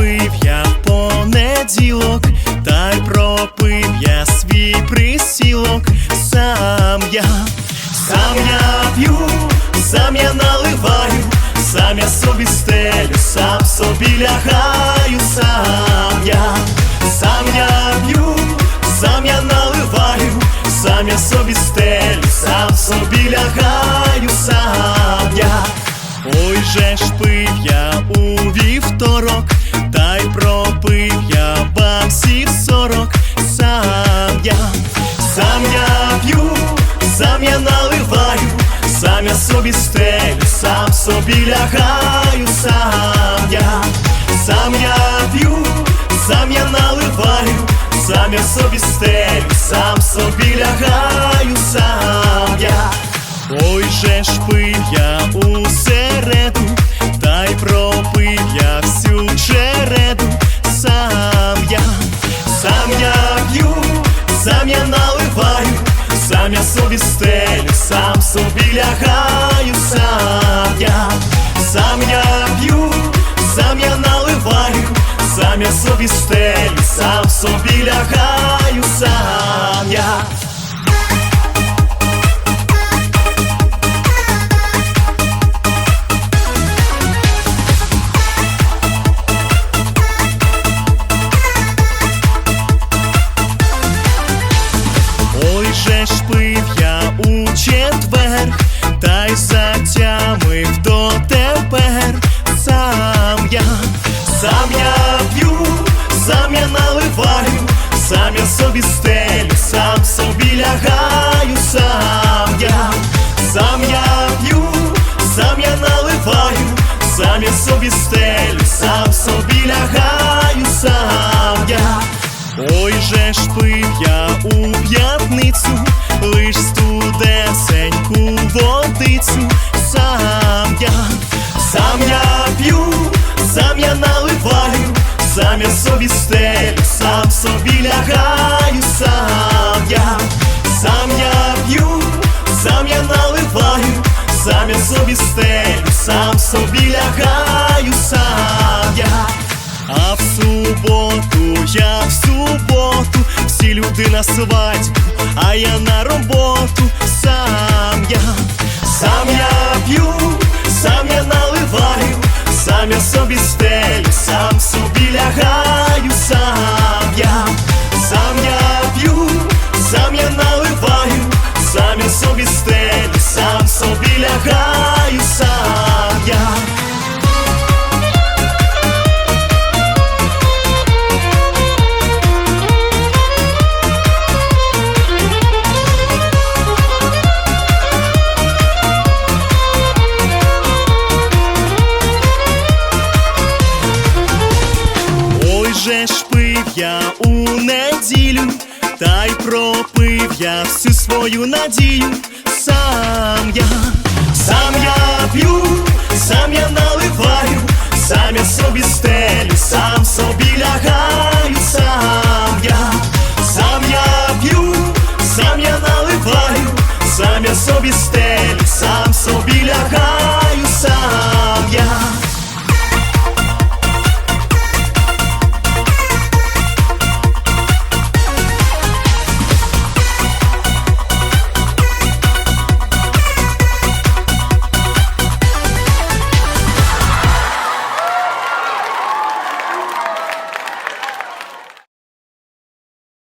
ж пив я понеділок, та й пропив я свій присілок. Сам я, сам я п'ю, сам я наливаю, сам я собі стелю, сам собі лягаю, сам я, сам я п'ю, сам я наливаю, сам я собі стелю, сам собі лягаю, сам я. Ой же ж пив я собі стелю, сам собі лягаю, сам я, сам я п'ю, сам я наливаю, сам я собі стелю, сам собі лягаю, сам я. Ой же ж пив я у середу, та й пропив я всю череду, сам я, сам я п'ю, сам я наливаю, сам я собі стелю, сам собі лягаю, сам я, сам я п'ю, сам я наливаю, сам я собі стелю, сам собі лягаю, сам я. Ой же ж у четвер, та й затямив дотепер сам я, сам я п'ю, сам я наливаю, сам я собі стелю, сам собі лягаю, сам я, сам я п'ю, сам я наливаю, сам я собі стелю, сам собі лягаю, сам я. Ой же ж пив я у п'ятницю, собі стелю, сам собі лягаю, сам я, сам я п'ю, сам я наливаю, сам я собі стелю, сам собі лягаю, сам я. А в суботу, я в суботу, всі люди на свадьбу, а я на роботу, сам я, сам я п'ю, я у неділю, та й пропив я всю свою надію, сам я, сам я п'ю, сам я наливаю, сам я собі стелю, сам собі